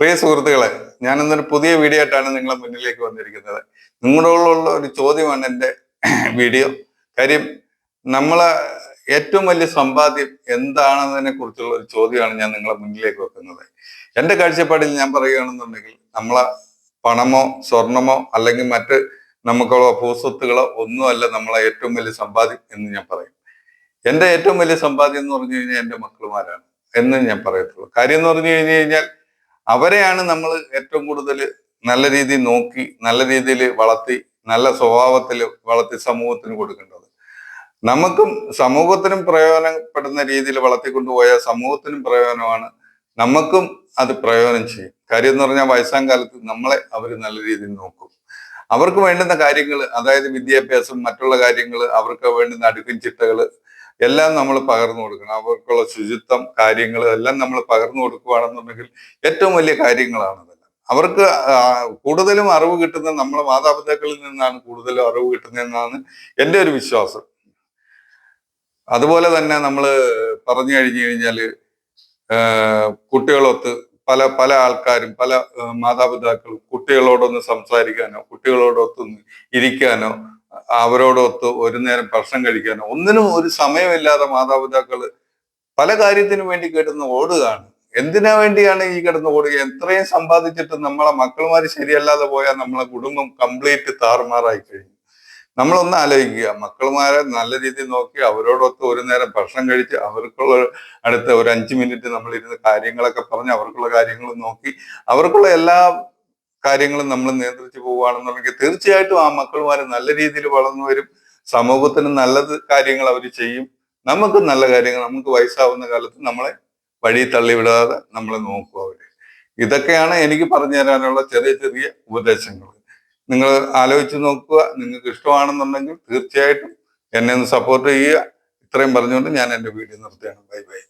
പ്രിയ സുഹൃത്തുക്കളെ ഞാൻ ഇന്നൊരു പുതിയ വീഡിയോ ആയിട്ടാണ് നിങ്ങളെ മുന്നിലേക്ക് വന്നിരിക്കുന്നത്. നിങ്ങളോടുള്ള ഒരു ചോദ്യമാണ് എന്റെ വീഡിയോ കാര്യം നമ്മളെ ഏറ്റവും വലിയ സമ്പാദ്യം എന്താണെന്നതിനെ കുറിച്ചുള്ള ഒരു ചോദ്യമാണ് ഞാൻ നിങ്ങളെ മുന്നിലേക്ക് വെക്കുന്നത്. എന്റെ കാഴ്ചപ്പാടിൽ ഞാൻ പറയുകയാണെന്നുണ്ടെങ്കിൽ നമ്മളെ പണമോ സ്വർണമോ അല്ലെങ്കിൽ മറ്റ് നമുക്കുള്ള ഭൂസ്വത്തുകളോ ഒന്നുമല്ല നമ്മളെ ഏറ്റവും വലിയ സമ്പാദ്യം എന്ന് ഞാൻ പറയും. എന്റെ ഏറ്റവും വലിയ സമ്പാദ്യം എന്ന് പറഞ്ഞു കഴിഞ്ഞാൽ എന്റെ മക്കളുമാരാണ് എന്ന് ഞാൻ പറയത്തുള്ളൂ. കാര്യം എന്ന് പറഞ്ഞു കഴിഞ്ഞു കഴിഞ്ഞാൽ അവരെയാണ് നമ്മൾ ഏറ്റവും കൂടുതൽ നല്ല രീതിയിൽ നോക്കി നല്ല രീതിയിൽ വളർത്തി നല്ല സ്വഭാവത്തിൽ വളർത്തി സമൂഹത്തിന് കൊടുക്കേണ്ടത്. നമുക്കും സമൂഹത്തിനും പ്രയോജനപ്പെടുന്ന രീതിയിൽ വളർത്തിക്കൊണ്ടുപോയാൽ സമൂഹത്തിനും പ്രയോജനമാണ്. നമുക്കും അത് പ്രയോജനം ചെയ്യും. കാര്യം എന്ന് പറഞ്ഞാൽ വയസ്സാം കാലത്ത് നമ്മളെ അവർ നല്ല രീതിയിൽ നോക്കും. അവർക്ക് വേണ്ടുന്ന കാര്യങ്ങൾ അതായത് വിദ്യാഭ്യാസം മറ്റുള്ള കാര്യങ്ങൾ അവർക്ക് വേണ്ടുന്ന അടുക്കും ചിട്ടകൾ എല്ലാം നമ്മൾ പകർന്നു കൊടുക്കണം. അവർക്കുള്ള ശുചിത്വം കാര്യങ്ങൾ എല്ലാം നമ്മൾ പകർന്നു കൊടുക്കുകയാണെന്നുണ്ടെങ്കിൽ ഏറ്റവും വലിയ കാര്യങ്ങളാണ് അവർക്ക് കൂടുതലും അറിവ് കിട്ടുന്നത് നമ്മളെ മാതാപിതാക്കളിൽ നിന്നാണ് കൂടുതലും അറിവ് കിട്ടുന്നതെന്നാണ് എന്റെ ഒരു വിശ്വാസം. അതുപോലെ തന്നെ നമ്മൾ പറഞ്ഞു കഴിഞ്ഞു കഴിഞ്ഞാൽ കുട്ടികളൊത്ത് പല പല ആൾക്കാരും പല മാതാപിതാക്കളും കുട്ടികളോടൊന്ന് സംസാരിക്കാനോ കുട്ടികളോടൊത്തൊന്ന് ഇരിക്കാനോ അവരോടൊത്ത് ഒരു നേരം ഭക്ഷണം കഴിക്കാനോ ഒന്നിനും ഒരു സമയമില്ലാതെ മാതാപിതാക്കൾ പല കാര്യത്തിനു വേണ്ടി കിടന്ന് ഓടുകയാണ്. എന്തിനാ വേണ്ടിയാണ് ഈ കിടന്ന് ഓടുക? എത്രയും സമ്പാദിച്ചിട്ട് നമ്മളെ മക്കളുമാര് ശരിയല്ലാതെ പോയാൽ നമ്മളെ കുടുംബം കംപ്ലീറ്റ് താറുമാറായി കഴിഞ്ഞു. നമ്മളൊന്ന് ആലോചിക്കുക മക്കളുമാരെ നല്ല രീതിയിൽ നോക്കി അവരോടൊത്ത് ഒരു നേരം ഭക്ഷണം കഴിച്ച് അവർക്കുള്ള അടുത്ത ഒരു അഞ്ച് മിനിറ്റ് നമ്മൾ ഇരുന്ന് കാര്യങ്ങളൊക്കെ പറഞ്ഞ് അവർക്കുള്ള കാര്യങ്ങൾ നോക്കി അവർക്കുള്ള എല്ലാ കാര്യങ്ങളും നമ്മൾ നിയന്ത്രിച്ചു പോവുകയാണെന്നുണ്ടെങ്കിൽ തീർച്ചയായിട്ടും ആ മക്കളുമാര് നല്ല രീതിയിൽ വളർന്നു വരും. സമൂഹത്തിന് നല്ലത് കാര്യങ്ങൾ അവർ ചെയ്യും. നമുക്ക് നല്ല കാര്യങ്ങൾ നമുക്ക് വയസ്സാവുന്ന കാലത്ത് നമ്മളെ വഴി തള്ളിവിടാതെ നമ്മളെ നോക്കുക അവർ. ഇതൊക്കെയാണ് എനിക്ക് പറഞ്ഞു തരാനുള്ള ചെറിയ ചെറിയ ഉപദേശങ്ങൾ. നിങ്ങൾ ആലോചിച്ച് നോക്കുക. നിങ്ങൾക്ക് ഇഷ്ടമാണെന്നുണ്ടെങ്കിൽ തീർച്ചയായിട്ടും എന്നെ ഒന്ന് സപ്പോർട്ട് ചെയ്യുക. ഇത്രയും പറഞ്ഞുകൊണ്ട് ഞാൻ എന്റെ വീഡിയോ നിർത്തുകയാണ്. Bye bye.